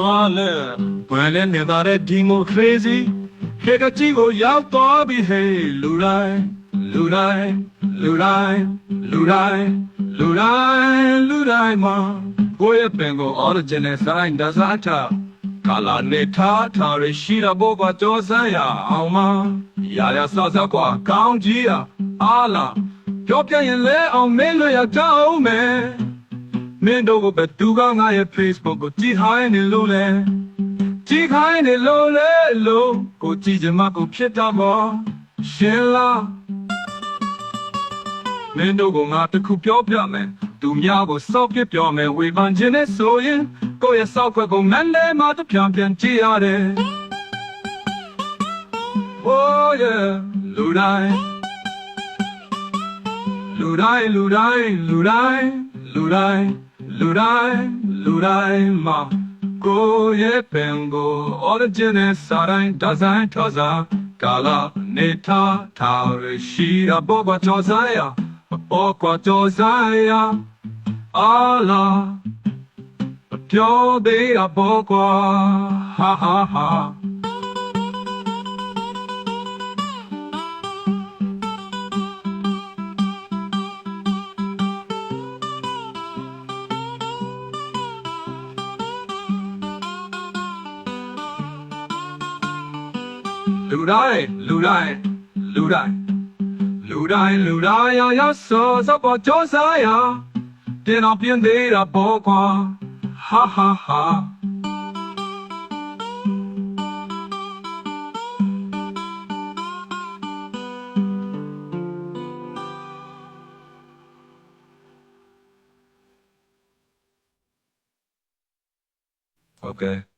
အားလဲဘယ်လဲနေသားတဲ့ဒီမိုကရေစီခေတ်ကကြီးကိုရောက်သွားပြီဟေးလူတိုင်းလူတိုင်းလူတိုင်းလူတိုင်းလူတိုင်းလူတိုင်းမှာကိုယ့်ရဲ့ပင်ကို original sign ဒါစားချကာလာနေထားထားရရှိတာဘောကကြောစမ်းရအောင်မရာရဆော့ဆော့ကွာကောင်းကြီးอ่ะအားလားပြောပြရင်လဲအောင်မင်းလွရကြောင်းမယ် မင်းတို့ကဘယ်သူကငါရဲ့ Facebook ကိုကြည့်ခိုင်းနေလို့လဲကြည့်ခိုင်းနေလို့လဲလို့ကိုကြည့်ချင်မှကိုဖြစ်တာပေါ့ရှင်လားမင်းတို့ကငါတစ်ခုပြောပြမယ်သူများကိုစောက်ပြပြောမယ်ဝေဖန်ခြင်းနဲ့ဆိုရင်ကိုယ့်ရဲ့စောက်ခွက်ကိုမန်လဲမှတပြန်ပြန်ကြည့်ရတယ် Oh yeah လူတိုင်းလူတိုင်းလူတိုင်းလူတိုင်းလူတိုင်း လူတိုင်းလူတိုင်းမှာကိုယ့်ရဲ့ပင်ကို origin နဲ့စာတိုင်းဒါဇိုင်းထောစားကာလာနေထားထားရရှိအဘောကကြောစားရအဘောကကြောစားရအာလာပြောသေးအဘောကဟာဟာဟာ လူတိုင်းလူတိုင်းလူတိုင်းလူတိုင်းလူတိုင်းရရဆောစပေါ်ကြောစားရတင်အောင်ပြင်းသေးတာဘောကွာဟာဟာဟာ Okay